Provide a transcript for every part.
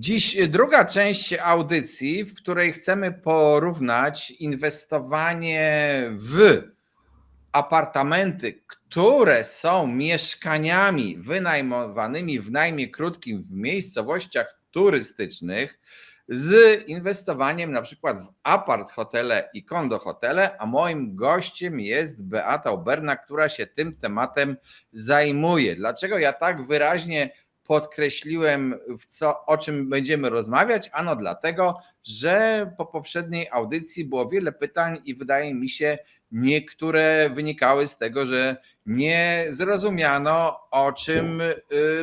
Dziś druga część audycji, w której chcemy porównać inwestowanie w apartamenty, które są mieszkaniami wynajmowanymi w najmie krótkim w miejscowościach turystycznych z inwestowaniem na przykład w apart hotele i kondo hotele, a moim gościem jest Beata Oberna, która się tym tematem zajmuje. Dlaczego ja tak wyraźnie podkreśliłem, w co, o czym będziemy rozmawiać? Ano dlatego, że po poprzedniej audycji było wiele pytań i wydaje mi się, niektóre wynikały z tego, że nie zrozumiano, o czym y,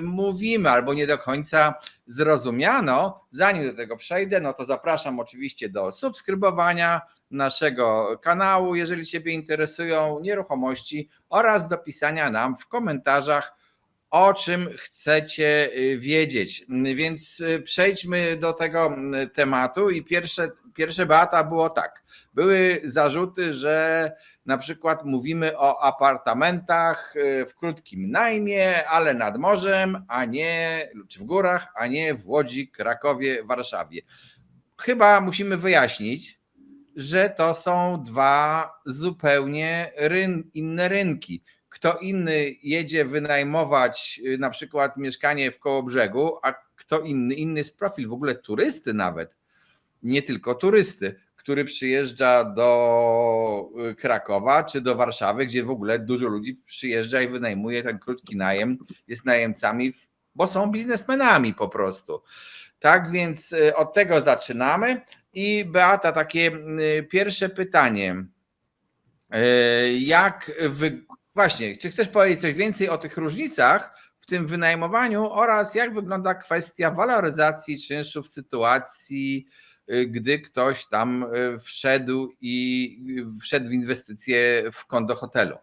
mówimy, albo nie do końca zrozumiano. Zanim do tego przejdę, no to zapraszam oczywiście do subskrybowania naszego kanału, jeżeli Ciebie interesują nieruchomości, oraz do pisania nam w komentarzach o czym chcecie y, wiedzieć. Więc y, przejdźmy do tego y, tematu i pierwsze, pierwsze Beata było tak. Były zarzuty, że na przykład mówimy o apartamentach w krótkim najmie, ale nad morzem, a nie, czy w górach, a nie w Łodzi, Krakowie, Warszawie. Chyba musimy wyjaśnić, że to są dwa zupełnie ryn, inne rynki kto inny jedzie wynajmować y, na przykład mieszkanie w Kołobrzegu, a kto inny, inny jest profil w ogóle turysty nawet, nie tylko turysty, który przyjeżdża do y, Krakowa czy do Warszawy, gdzie w ogóle dużo ludzi przyjeżdża i wynajmuje ten krótki najem, jest najemcami, bo są biznesmenami po prostu. Tak więc y, od tego zaczynamy. I Beata, takie pierwsze pytanie. Jak wy, Właśnie, czy chcesz powiedzieć coś więcej o tych różnicach w tym wynajmowaniu oraz jak wygląda kwestia waloryzacji czynszu w sytuacji, y, gdy ktoś tam y, wszedł i wszedł w inwestycje w kondo hotelu?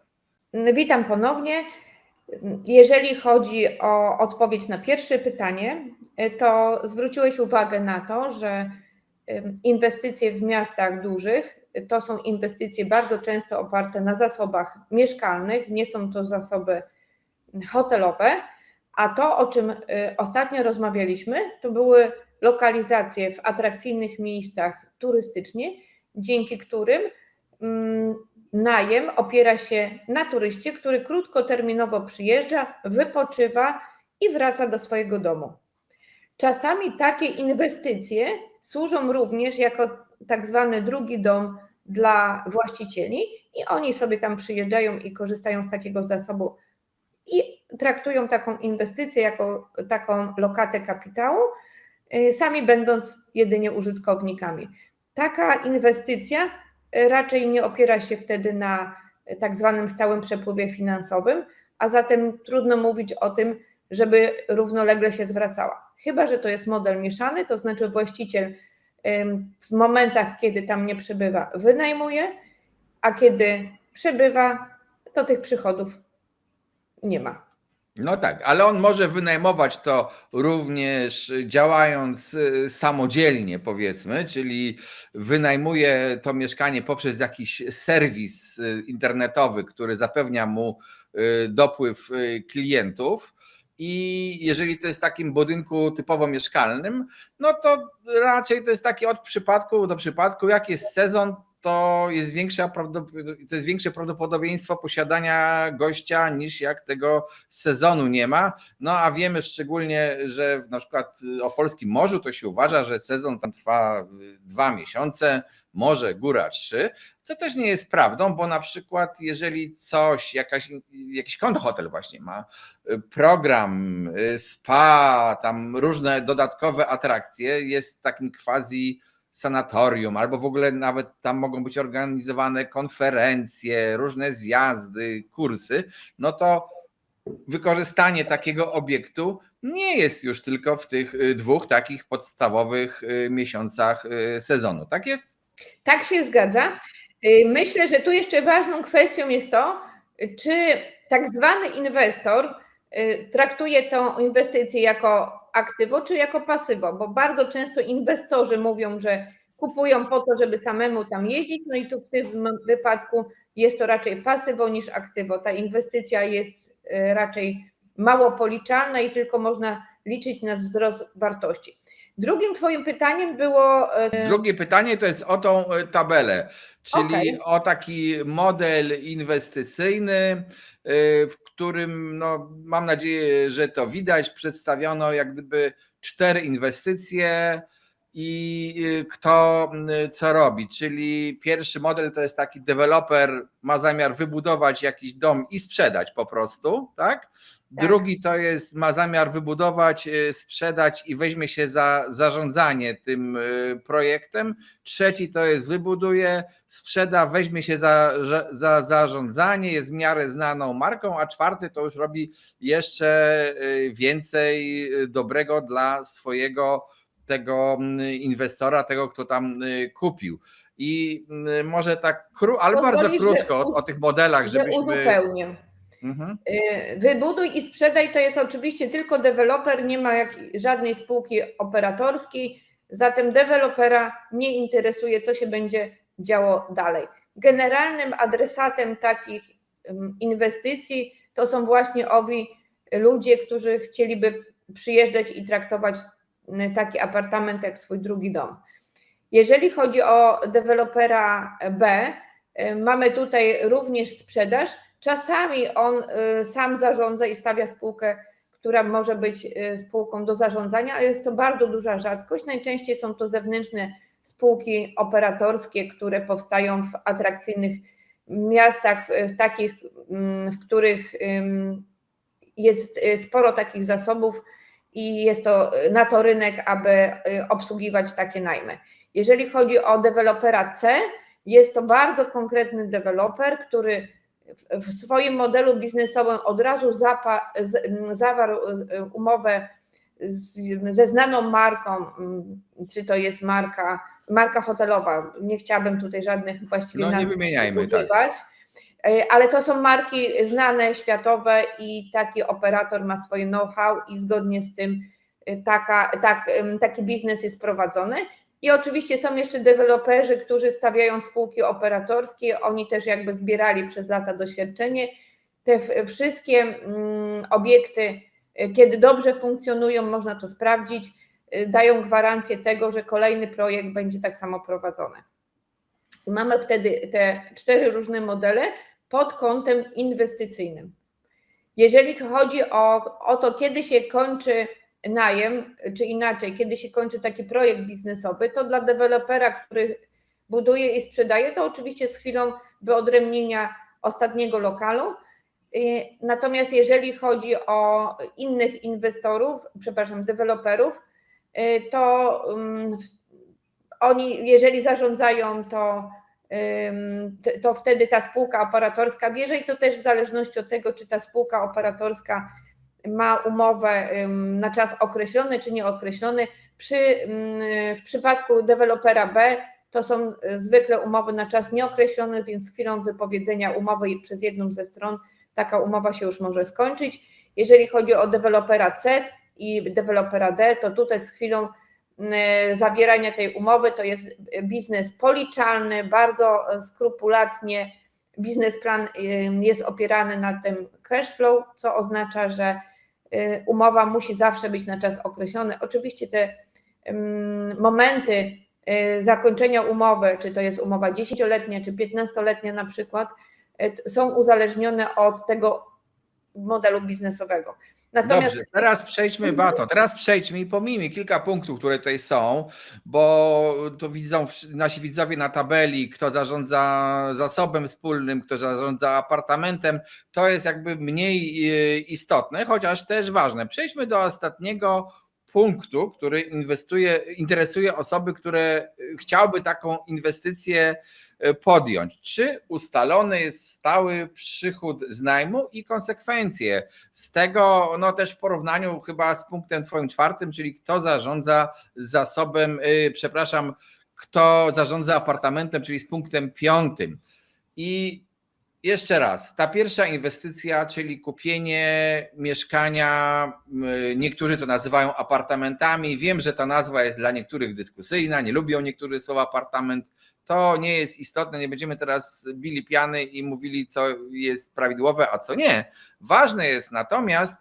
Witam ponownie. Jeżeli chodzi o odpowiedź na pierwsze pytanie, to zwróciłeś uwagę na to, że inwestycje w miastach dużych to są inwestycje bardzo często oparte na zasobach mieszkalnych, nie są to zasoby hotelowe, a to, o czym y, ostatnio rozmawialiśmy, to były lokalizacje w atrakcyjnych miejscach turystycznie, dzięki którym mm, najem opiera się na turyście, który krótkoterminowo przyjeżdża, wypoczywa i wraca do swojego domu. Czasami takie inwestycje służą również jako tak zwany drugi dom dla właścicieli i oni sobie tam przyjeżdżają i korzystają z takiego zasobu i traktują taką inwestycję jako taką lokatę kapitału, y, sami będąc jedynie użytkownikami. Taka inwestycja y, raczej nie opiera się wtedy na tak zwanym stałym przepływie finansowym, a zatem trudno mówić o tym, żeby równolegle się zwracała. Chyba, że to jest model mieszany, to znaczy właściciel w momentach, kiedy tam nie przebywa, wynajmuje, a kiedy przebywa, to tych przychodów nie ma. No tak, ale on może wynajmować to również działając y, samodzielnie, powiedzmy, czyli wynajmuje to mieszkanie poprzez jakiś serwis y, internetowy, który zapewnia mu y, dopływ klientów i jeżeli to jest w takim budynku typowo mieszkalnym, no to raczej to jest takie od przypadku do przypadku. Jak jest sezon, to jest, większa to jest większe prawdopodobieństwo posiadania gościa niż jak tego sezonu nie ma. No a wiemy szczególnie, że na przykład o polskim morzu to się uważa, że sezon tam trwa dwa miesiące, może góra trzy, co też nie jest prawdą, bo na przykład jeżeli coś, jakaś, jakiś kondo hotel właśnie ma y, program, y, spa, tam różne dodatkowe atrakcje, jest takim quasi sanatorium, albo w ogóle nawet tam mogą być organizowane konferencje, różne zjazdy, kursy, no to wykorzystanie takiego obiektu nie jest już tylko w tych y, dwóch takich podstawowych miesiącach sezonu. Tak jest? Tak się zgadza. Y, myślę, że tu jeszcze ważną kwestią jest to, czy tak zwany inwestor y, traktuje tą inwestycję jako aktywo, czy jako pasywo, bo bardzo często inwestorzy mówią, że kupują po to, żeby samemu tam jeździć, no i tu w tym wypadku jest to raczej pasywo niż aktywo. Ta inwestycja jest y, raczej mało policzalna i tylko można liczyć na wzrost wartości. Drugim Twoim pytaniem było. e, Drugie pytanie to jest o tą e, tabelę, czyli Okej. o taki model inwestycyjny, w którym no, mam nadzieję, że to widać. Przedstawiono jak gdyby cztery inwestycje i e, kto m, co robi. Czyli pierwszy model to jest taki deweloper ma zamiar wybudować jakiś dom i sprzedać po prostu, tak? Tak. Drugi to jest, ma zamiar wybudować, e, sprzedać i weźmie się za zarządzanie tym e, projektem. Trzeci to jest wybuduje, sprzeda, weźmie się za, za- za zarządzanie, jest w miarę znaną marką, a czwarty to już robi jeszcze e, więcej dobrego dla swojego tego mm, inwestora, tego, kto tam kupił. I może tak, kró- ale bardzo że krótko o, o tych modelach, że żebyśmy. uzupełnię. Mhm. Y, Wybuduj i sprzedaj to jest oczywiście tylko deweloper, nie ma jak, żadnej spółki operatorskiej, zatem dewelopera nie interesuje, co się będzie działo dalej. Generalnym adresatem takich inwestycji to są właśnie owi ludzie, którzy chcieliby przyjeżdżać i traktować y, taki apartament jak swój drugi dom. Jeżeli chodzi o dewelopera B, y, mamy tutaj również sprzedaż. Czasami on y, sam zarządza i stawia spółkę, która może być y, spółką do zarządzania, ale jest to bardzo duża rzadkość. Najczęściej są to zewnętrzne spółki operatorskie, które powstają w atrakcyjnych miastach, w takich, mm, w których jest y, sporo takich zasobów i jest to na to rynek, aby obsługiwać takie najmy. Jeżeli chodzi o dewelopera C, jest to bardzo konkretny deweloper, który w- swoim modelu biznesowym od razu zapa, z, zawarł y, umowę z, ze znaną marką, m, czy to jest marka, marka hotelowa. Nie chciałabym tutaj żadnych właściwie No, nie wymieniajmy, tak. używać. Y, Ale to są marki znane, światowe i taki operator ma swoje know-how i zgodnie z tym y, taka, tak, taki biznes jest prowadzony. I oczywiście są jeszcze deweloperzy, którzy stawiają spółki operatorskie. Oni też jakby zbierali przez lata doświadczenie. Te wszystkie mm, obiekty, y, kiedy dobrze funkcjonują, można to sprawdzić, y, dają gwarancję tego, że kolejny projekt będzie tak samo prowadzony. Mamy wtedy te cztery różne modele pod kątem inwestycyjnym. Jeżeli chodzi o, o to, kiedy się kończy najem, czy inaczej, kiedy się kończy taki projekt biznesowy, to dla dewelopera, który buduje i sprzedaje, to oczywiście z chwilą wyodrębnienia ostatniego lokalu. Natomiast jeżeli chodzi o innych inwestorów, przepraszam, deweloperów, y, to w- oni, jeżeli zarządzają, to, to wtedy ta spółka operatorska bierze i to też w zależności od tego, czy ta spółka operatorska ma umowę na czas określony czy nieokreślony. Przy, ym, w przypadku dewelopera B to są y, zwykle umowy na czas nieokreślony, więc z chwilą wypowiedzenia umowy przez jedną ze stron taka umowa się już może skończyć. Jeżeli chodzi o dewelopera C i dewelopera D, to tutaj z chwilą y, zawierania tej umowy to jest biznes policzalny, bardzo skrupulatnie biznesplan y, jest opierany na tym cash flow, co oznacza, że umowa musi zawsze być na czas określony. Oczywiście te momenty y, zakończenia umowy, czy to jest umowa 10-letnia, czy 15-letnia na przykład, y, są uzależnione od tego modelu biznesowego. Natomiast Dobrze, teraz przejdźmy, Bato, teraz przejdźmy i pomijmy kilka punktów, które tutaj są, bo to widzą nasi widzowie na tabeli, kto zarządza zasobem wspólnym, kto zarządza apartamentem, to jest jakby mniej e, istotne, chociaż też ważne. Przejdźmy do ostatniego punktu, który inwestuje, interesuje osoby, które e, chciałyby taką inwestycję e, podjąć. Czy ustalony jest stały przychód z najmu i konsekwencje z tego, no też w porównaniu chyba z punktem twoim czwartym, czyli kto zarządza zasobem, yy, przepraszam, kto zarządza apartamentem, czyli z punktem piątym. I jeszcze raz, ta pierwsza inwestycja, czyli kupienie mieszkania, yy, niektórzy to nazywają apartamentami. Wiem, że ta nazwa jest dla niektórych dyskusyjna, nie lubią niektórzy słowa apartament. To nie jest istotne, nie będziemy teraz bili piany i mówili, co jest prawidłowe, a co nie. Ważne jest natomiast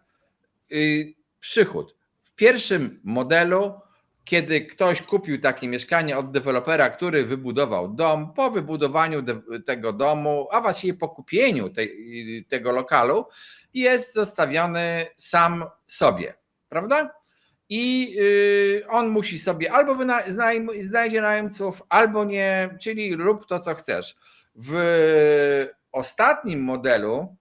y, przychód. W pierwszym modelu kiedy ktoś kupił takie mieszkanie od dewelopera, który wybudował dom, po wybudowaniu tego domu, a właściwie po kupieniu tej, tego lokalu, jest zostawiony sam sobie, prawda? I y, on musi sobie albo znajdzie najemców, albo nie, czyli rób to, co chcesz. W ostatnim modelu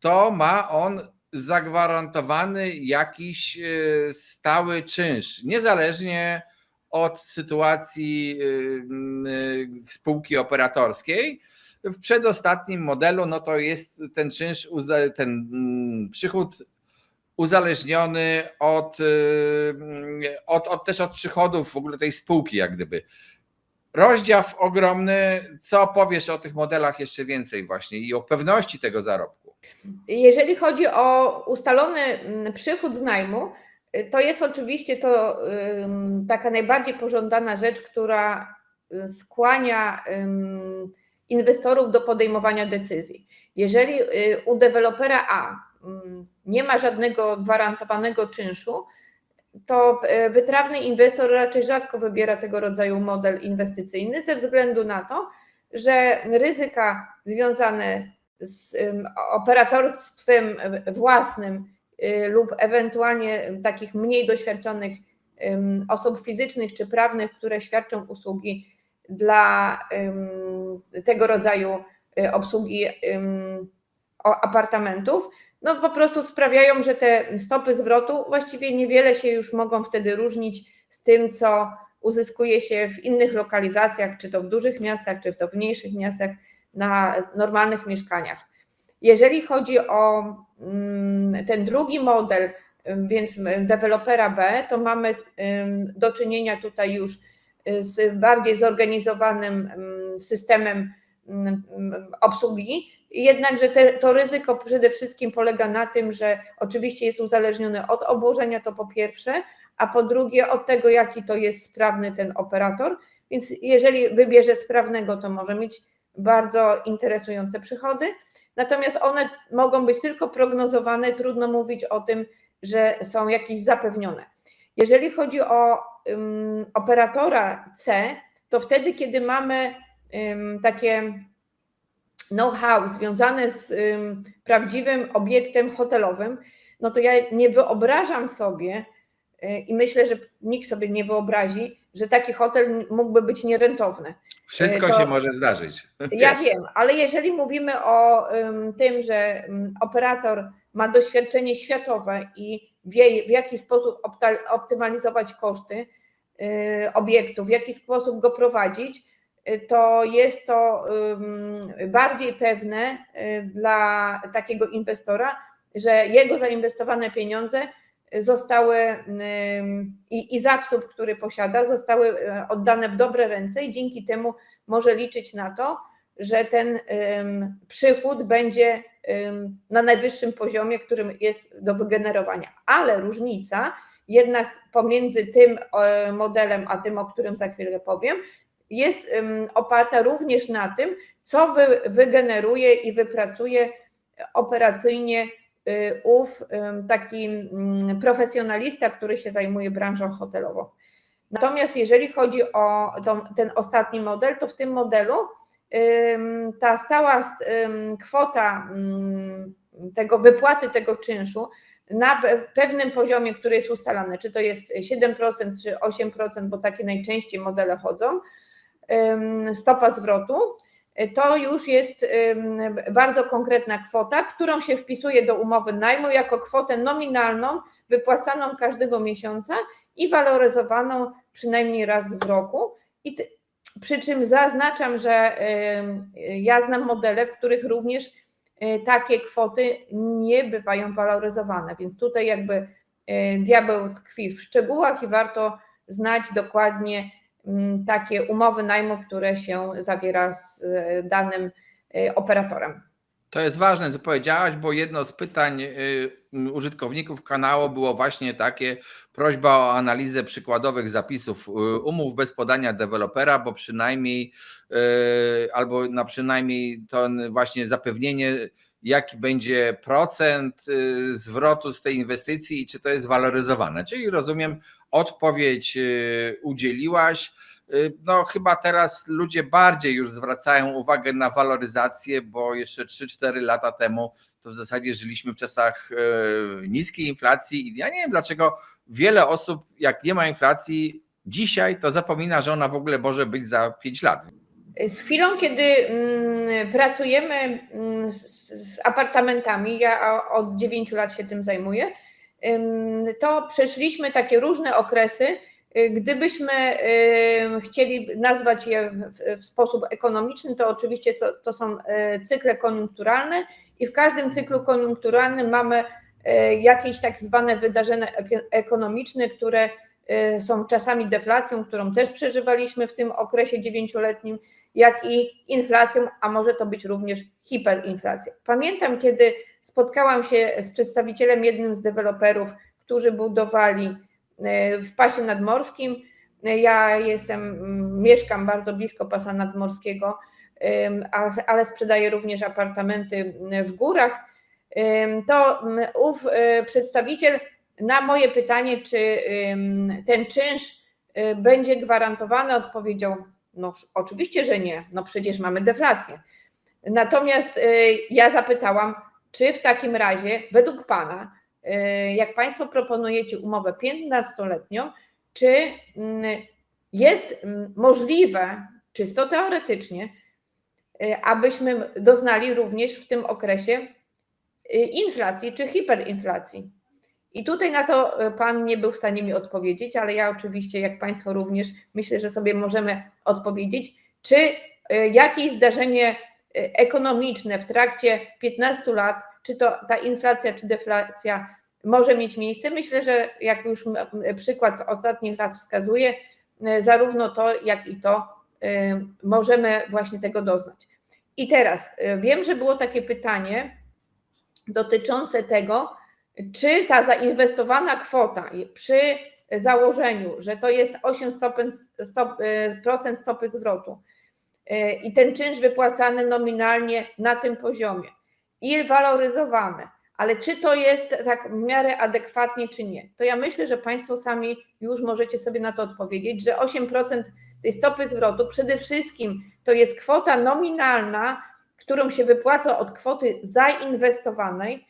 to ma on zagwarantowany jakiś y, stały czynsz, niezależnie od sytuacji y, y, spółki operatorskiej. W przedostatnim modelu no to jest ten czynsz, ten przychód uzależniony od, od, od też od przychodów w ogóle tej spółki, jak gdyby. Rozdział ogromny. Co powiesz o tych modelach jeszcze więcej właśnie i o pewności tego zarobku? Jeżeli chodzi o ustalony mm, przychód z najmu, y, to jest oczywiście to taka najbardziej pożądana rzecz, która y, skłania inwestorów do podejmowania decyzji. Jeżeli y, u dewelopera A nie ma żadnego gwarantowanego czynszu, to wytrawny inwestor raczej rzadko wybiera tego rodzaju model inwestycyjny ze względu na to, że ryzyka związane z operatorstwem własnym y, lub ewentualnie takich mniej doświadczonych osób fizycznych czy prawnych, które świadczą usługi dla tego rodzaju y, obsługi apartamentów, no po prostu sprawiają, że te stopy zwrotu właściwie niewiele się już mogą wtedy różnić z tym, co uzyskuje się w innych lokalizacjach, czy to w dużych miastach, czy to w mniejszych miastach, na normalnych mieszkaniach. Jeżeli chodzi o mm, ten drugi model, więc dewelopera B, to mamy do czynienia tutaj już y, z bardziej zorganizowanym ym, systemem obsługi. Jednakże te, to ryzyko przede wszystkim polega na tym, że oczywiście jest uzależnione od obłożenia, to po pierwsze, a po drugie od tego, jaki to jest sprawny ten operator. Więc jeżeli wybierze sprawnego, to może mieć bardzo interesujące przychody. Natomiast one mogą być tylko prognozowane, trudno mówić o tym, że są jakieś zapewnione. Jeżeli chodzi o um, operatora C, to wtedy, kiedy mamy um, takie know-how związane z um, prawdziwym obiektem hotelowym, no to ja nie wyobrażam sobie y, i myślę, że nikt sobie nie wyobrazi, że taki hotel mógłby być nierentowny. Wszystko To- się może zdarzyć. Ja Wiesz, wiem, ale jeżeli mówimy o ym, tym, że operator ma doświadczenie światowe i wie, w jaki sposób optymalizować koszty y, obiektu, w jaki sposób go prowadzić, y, to jest to bardziej pewne dla takiego inwestora, że jego zainwestowane pieniądze zostały i, i zasób, który posiada, zostały y, oddane w dobre ręce i dzięki temu może liczyć na to, że ten przychód będzie na najwyższym poziomie, którym jest do wygenerowania. Ale różnica jednak pomiędzy tym e, modelem, a tym, o którym za chwilę powiem, jest oparta również na tym, co wy, wygeneruje i wypracuje operacyjnie ów ym, taki ym, profesjonalista, który się zajmuje branżą hotelową. Natomiast jeżeli chodzi o ten ostatni model, to w tym modelu ta stała kwota ym, tego wypłaty tego czynszu na pe- pewnym poziomie, który jest ustalany, czy to jest 7% czy 8%, bo takie najczęściej modele chodzą, stopa zwrotu, to już jest bardzo konkretna kwota, którą się wpisuje do umowy najmu jako kwotę nominalną wypłacaną każdego miesiąca i waloryzowaną przynajmniej raz w roku. I przy czym zaznaczam, że ja znam modele, w których również y, takie kwoty nie bywają waloryzowane, więc tutaj jakby y, diabeł tkwi w szczegółach i warto znać dokładnie takie umowy najmu, które się zawiera z y, danym y, operatorem. To jest ważne, co powiedziałaś, bo jedno z pytań y, użytkowników kanału było właśnie takie prośba o analizę przykładowych zapisów umów bez podania dewelopera, bo przynajmniej albo na przynajmniej to właśnie zapewnienie, jaki będzie procent zwrotu z tej inwestycji i czy to jest waloryzowane. Czyli rozumiem, odpowiedź y, udzieliłaś. Y, No, chyba teraz ludzie bardziej już zwracają uwagę na waloryzację, bo jeszcze 3-4 lata temu to w zasadzie żyliśmy w czasach y, niskiej inflacji i ja nie wiem dlaczego wiele osób, jak nie ma inflacji dzisiaj, to zapomina, że ona w ogóle może być za 5 lat. Z chwilą, kiedy mm, pracujemy mm, z, apartamentami, ja od 9 lat się tym zajmuję, to przeszliśmy takie różne okresy. Y, Gdybyśmy chcieli nazwać je w, sposób ekonomiczny, to oczywiście to są y, cykle koniunkturalne i w każdym cyklu koniunkturalnym mamy y, jakieś tak zwane wydarzenia ek- ekonomiczne, które są czasami deflacją, którą też przeżywaliśmy w tym okresie dziewięcioletnim, jak i inflacją, a może to być również hiperinflacja. Pamiętam, kiedy spotkałam się z przedstawicielem jednym z deweloperów, którzy budowali e, w pasie nadmorskim. E, Ja jestem, mm, mieszkam bardzo blisko pasa nadmorskiego, ale sprzedaję również apartamenty w górach. To ów e, przedstawiciel na moje pytanie, czy ten czynsz będzie gwarantowany, odpowiedział: No, oczywiście, że nie. No, przecież mamy deflację. Natomiast ja zapytałam, czy w takim razie, według Pana, e, jak Państwo proponujecie umowę 15-letnią, czy mm, jest mm, możliwe, czysto teoretycznie, e, abyśmy doznali również w tym okresie e, inflacji czy hiperinflacji? I tutaj na to Pan nie był w stanie mi odpowiedzieć, ale ja oczywiście, jak Państwo również, myślę, że sobie możemy odpowiedzieć, czy jakieś zdarzenie ekonomiczne w trakcie 15 lat, czy to ta inflacja, czy deflacja może mieć miejsce. Myślę, że jak już przykład ostatnich lat wskazuje, e, zarówno to, jak i to e, możemy właśnie tego doznać. I teraz wiem, że było takie pytanie dotyczące tego, czy ta zainwestowana kwota przy założeniu, że to jest 8 stopen, stop, y, procent stopy zwrotu y, i ten czynsz wypłacany nominalnie na tym poziomie. I waloryzowany, ale czy to jest tak w miarę adekwatnie, czy nie, to ja myślę, że Państwo sami już możecie sobie na to odpowiedzieć, że 8% tej stopy zwrotu przede wszystkim to jest kwota nominalna, którą się wypłaca od kwoty zainwestowanej,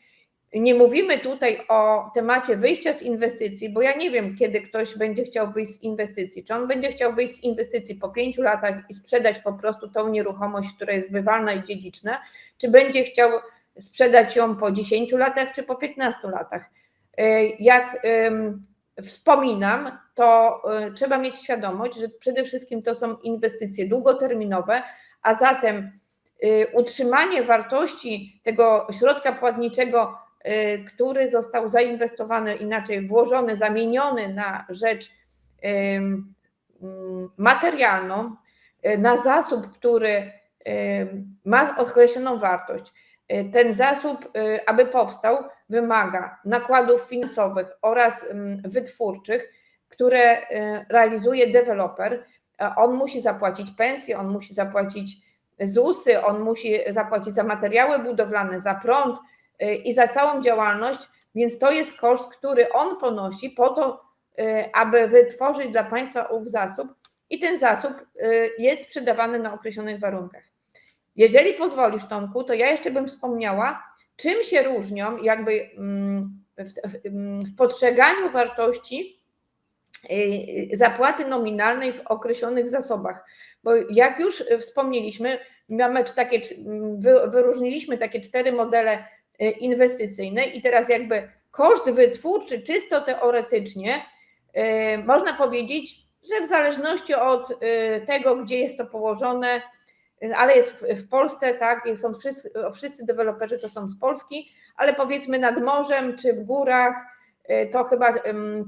nie mówimy tutaj o temacie wyjścia z inwestycji, bo ja nie wiem, kiedy ktoś będzie chciał wyjść z inwestycji. Czy on będzie chciał wyjść z inwestycji po pięciu latach i sprzedać po prostu tą nieruchomość, która jest bywalna i dziedziczna, czy będzie chciał sprzedać ją po 10 latach, czy po 15 latach. E, Jak wspominam, to e, trzeba mieć świadomość, że przede wszystkim to są inwestycje długoterminowe, a zatem e, utrzymanie wartości tego środka płatniczego y, który został zainwestowany, inaczej włożony, zamieniony na rzecz ym, materialną, y, na zasób, który ym, ma określoną wartość. Y, Ten zasób, y, aby powstał, wymaga nakładów finansowych oraz wytwórczych, które y, realizuje deweloper. On musi zapłacić pensję, on musi zapłacić ZUSy, on musi zapłacić za materiały budowlane, za prąd, y, i za całą działalność, więc to jest koszt, który on ponosi po to, y, aby wytworzyć dla państwa ów zasób i ten zasób y, jest sprzedawany na określonych warunkach. Jeżeli pozwolisz, Tomku, to ja jeszcze bym wspomniała, czym się różnią jakby mm, w, postrzeganiu wartości y, zapłaty nominalnej w określonych zasobach. Bo jak już wspomnieliśmy, mamy takie, wy- wyróżniliśmy takie cztery modele y, inwestycyjne. I teraz jakby koszt wytwórczy czysto teoretycznie y, można powiedzieć, że w zależności od y, tego, gdzie jest to położone, ale jest w, Polsce, tak, są wszyscy, wszyscy deweloperzy to są z Polski, ale powiedzmy nad morzem czy w górach, to chyba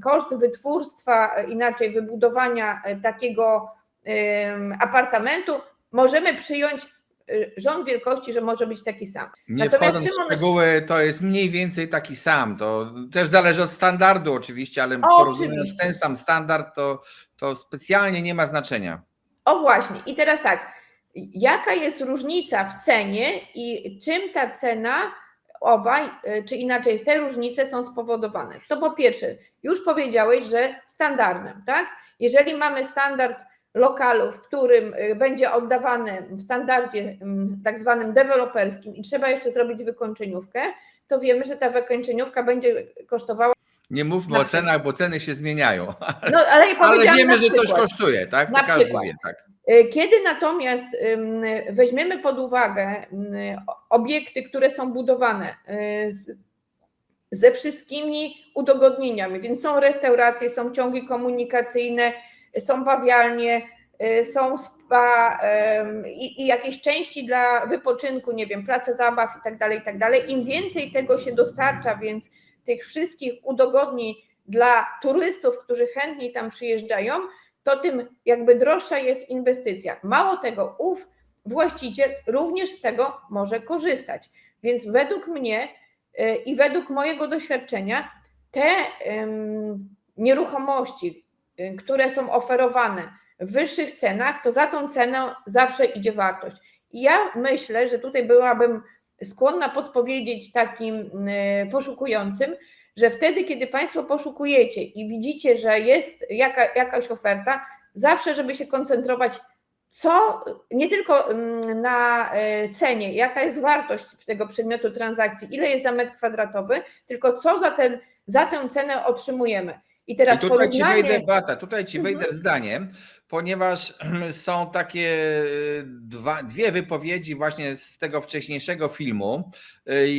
koszt wytwórstwa, inaczej wybudowania takiego apartamentu możemy przyjąć rząd wielkości, że może być taki sam. Nie Natomiast wchodząc czym w szczegóły, to jest mniej więcej taki sam. To też zależy od standardu oczywiście, ale O, porównując oczywiście. ten sam standard, to, to specjalnie nie ma znaczenia. O właśnie, i teraz tak, jaka jest różnica w cenie i czym ta cena obaj, y, czy inaczej, te różnice są spowodowane? To po pierwsze, już powiedziałeś, że standardem, tak? Jeżeli mamy standard lokalu, w którym y, będzie oddawany w standardzie mm, tak zwanym deweloperskim i trzeba jeszcze zrobić wykończeniówkę, to wiemy, że ta wykończeniówka będzie kosztowała. Nie mówmy o cenach, bo ceny się zmieniają. No, ale, ja Ale wiemy, że coś kosztuje, tak? To Na każdy przykład. wie, tak. Y, Kiedy natomiast weźmiemy pod uwagę obiekty, które są budowane y, ze wszystkimi udogodnieniami, więc są restauracje, są ciągi komunikacyjne, są bawialnie, y, są spa i, i jakieś części dla wypoczynku, nie wiem, place zabaw i tak dalej, i tak dalej. Im więcej tego się dostarcza, więc tych wszystkich udogodnień dla turystów, którzy chętniej tam przyjeżdżają, to tym jakby droższa jest inwestycja. Mało tego, ów właściciel również z tego może korzystać. Więc według mnie y, i według mojego doświadczenia, te ym, nieruchomości, które są oferowane w wyższych cenach, to za tą cenę zawsze idzie wartość. I ja myślę, że tutaj byłabym skłonna podpowiedzieć takim y, poszukującym, że wtedy, kiedy Państwo poszukujecie i widzicie, że jest jaka, jakaś oferta, zawsze, żeby się koncentrować, co nie tylko mm, na e, cenie, jaka jest wartość tego przedmiotu transakcji, ile jest za metr kwadratowy, tylko co za, ten, za tę cenę otrzymujemy. I teraz I tutaj ci porównanie... wejdę, Beata, tutaj ci Mhm. wejdę zdaniem, ponieważ są takie y, dwa, dwie wypowiedzi właśnie z tego wcześniejszego filmu. Y,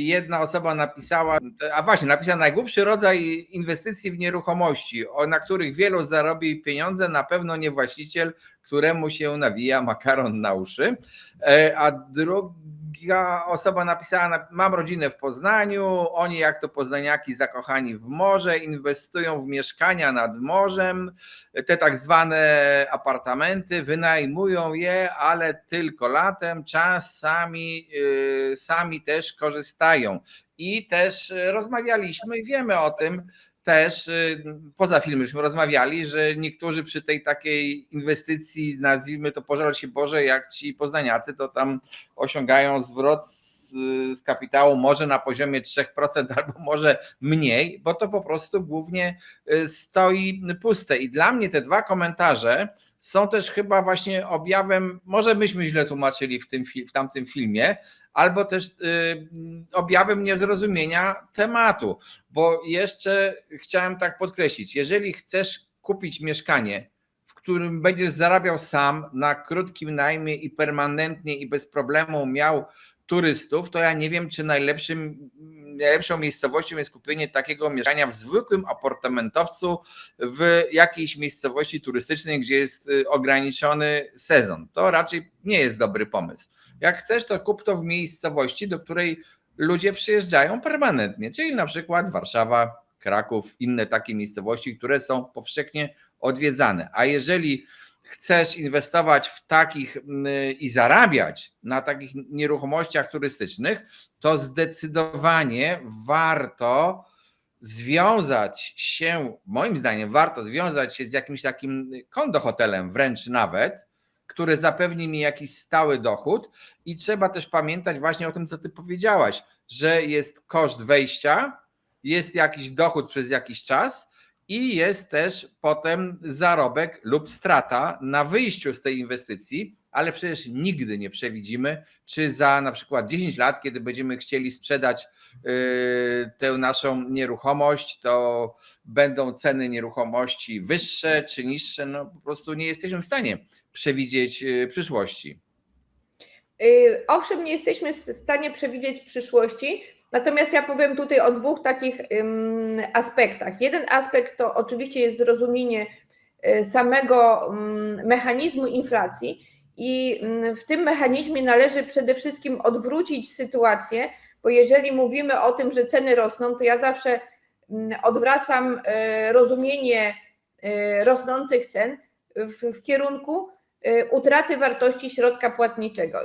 Jedna osoba napisała, a właśnie, napisała najgłupszy rodzaj inwestycji w nieruchomości, na których wielu zarobi pieniądze, na pewno nie właściciel, któremu się nawija makaron na uszy. E, A druga osoba napisała, na- mam rodzinę w Poznaniu, oni jak to poznaniaki zakochani w morze, inwestują w mieszkania nad morzem, te tak zwane apartamenty, wynajmują je, ale tylko latem, czasami y, sami też korzystają. I też y, rozmawialiśmy i wiemy o tym, też y, poza filmem już rozmawiali, że niektórzy przy tej takiej inwestycji, nazwijmy to pożal się Boże, jak ci poznaniacy, to tam osiągają zwrot z, z kapitału może na poziomie 3% albo może mniej, bo to po prostu głównie y, stoi puste. I dla mnie te dwa komentarze są też chyba właśnie objawem, może myśmy źle tłumaczyli w, tym, w tamtym filmie, albo też y, objawem niezrozumienia tematu, bo jeszcze chciałem tak podkreślić, jeżeli chcesz kupić mieszkanie, w którym będziesz zarabiał sam na krótkim najmie i permanentnie i bez problemu miał turystów, to ja nie wiem, czy najlepszym, najlepszą miejscowością jest kupienie takiego mieszkania w zwykłym apartamentowcu w jakiejś miejscowości turystycznej, gdzie jest y, ograniczony sezon. To raczej nie jest dobry pomysł. Jak chcesz, to kup to w miejscowości, do której ludzie przyjeżdżają permanentnie, czyli na przykład Warszawa, Kraków, inne takie miejscowości, które są powszechnie odwiedzane. A jeżeli chcesz inwestować w takich mm, i zarabiać na takich nieruchomościach turystycznych, to zdecydowanie warto związać się, moim zdaniem, warto związać się z jakimś takim kondohotelem, wręcz nawet, który zapewni mi jakiś stały dochód. I trzeba też pamiętać właśnie o tym, co ty powiedziałaś, że jest koszt wejścia, jest jakiś dochód przez jakiś czas i jest też potem zarobek lub strata na wyjściu z tej inwestycji, ale przecież nigdy nie przewidzimy, czy za na przykład 10 lat, kiedy będziemy chcieli sprzedać yy, tę naszą nieruchomość, to będą ceny nieruchomości wyższe czy niższe. No po prostu nie jesteśmy w stanie przewidzieć yy, przyszłości. Y, Owszem, nie jesteśmy w stanie przewidzieć przyszłości, natomiast ja powiem tutaj o dwóch takich aspektach. Jeden aspekt to oczywiście jest zrozumienie y, samego mechanizmu inflacji i w tym mechanizmie należy przede wszystkim odwrócić sytuację, bo jeżeli mówimy o tym, że ceny rosną, to ja zawsze odwracam y, rozumienie y, rosnących cen w, w kierunku utraty wartości środka płatniczego.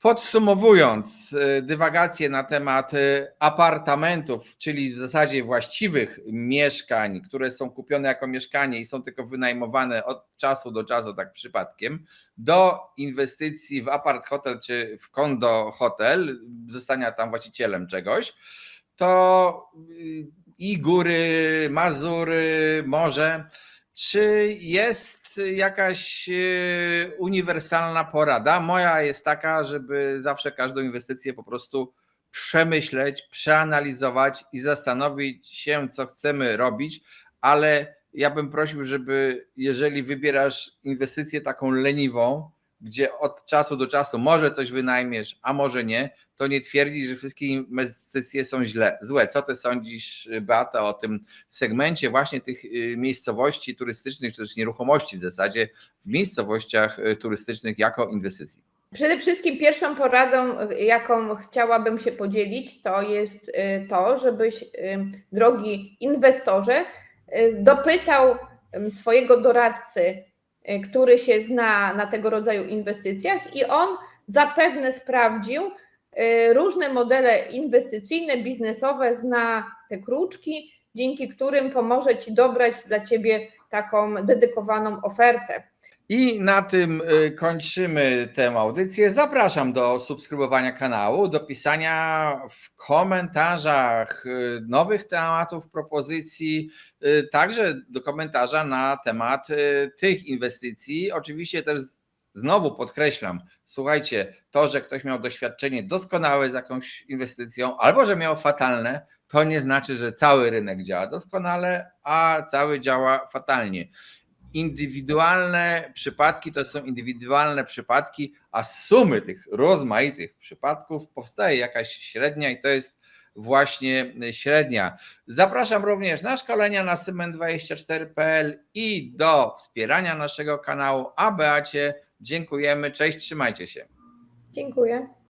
Podsumowując y, dywagację na temat y, apartamentów, czyli w zasadzie właściwych mieszkań, które są kupione jako mieszkanie i są tylko wynajmowane od czasu do czasu, tak przypadkiem, do inwestycji w apart hotel czy w kondo hotel, zostania tam właścicielem czegoś, to y, i góry, Mazury, morze. Czy jest jakaś e, uniwersalna porada? Moja jest taka, żeby zawsze każdą inwestycję po prostu przemyśleć, przeanalizować i zastanowić się, co chcemy robić, ale ja bym prosił, żeby jeżeli wybierasz inwestycję taką leniwą, gdzie od czasu do czasu może coś wynajmiesz, a może nie, to nie twierdzi, że wszystkie inwestycje są źle, złe. Co ty sądzisz, Beata, o tym segmencie właśnie tych y, miejscowości turystycznych, czy też nieruchomości w zasadzie w miejscowościach y, turystycznych jako inwestycji? Przede wszystkim pierwszą poradą, jaką chciałabym się podzielić, to jest y, to, żebyś, drogi inwestorze, dopytał swojego doradcy, który się zna na tego rodzaju inwestycjach i on zapewne sprawdził różne modele inwestycyjne, biznesowe, zna te kruczki, dzięki którym pomoże Ci dobrać dla Ciebie taką dedykowaną ofertę. I na tym y, kończymy tę audycję. Zapraszam do subskrybowania kanału, do pisania w komentarzach y, nowych tematów, propozycji, y, także do komentarza na temat y, tych inwestycji. Oczywiście też znowu podkreślam, słuchajcie, to, że ktoś miał doświadczenie doskonałe z jakąś inwestycją, albo że miał fatalne, to nie znaczy, że cały rynek działa doskonale, a cały działa fatalnie indywidualne przypadki to są indywidualne przypadki, a z sumy tych rozmaitych przypadków powstaje jakaś średnia i to jest właśnie średnia. Zapraszam również na szkolenia na symen24.pl i do wspierania naszego kanału. A Beacie dziękujemy. Cześć, trzymajcie się. Dziękuję.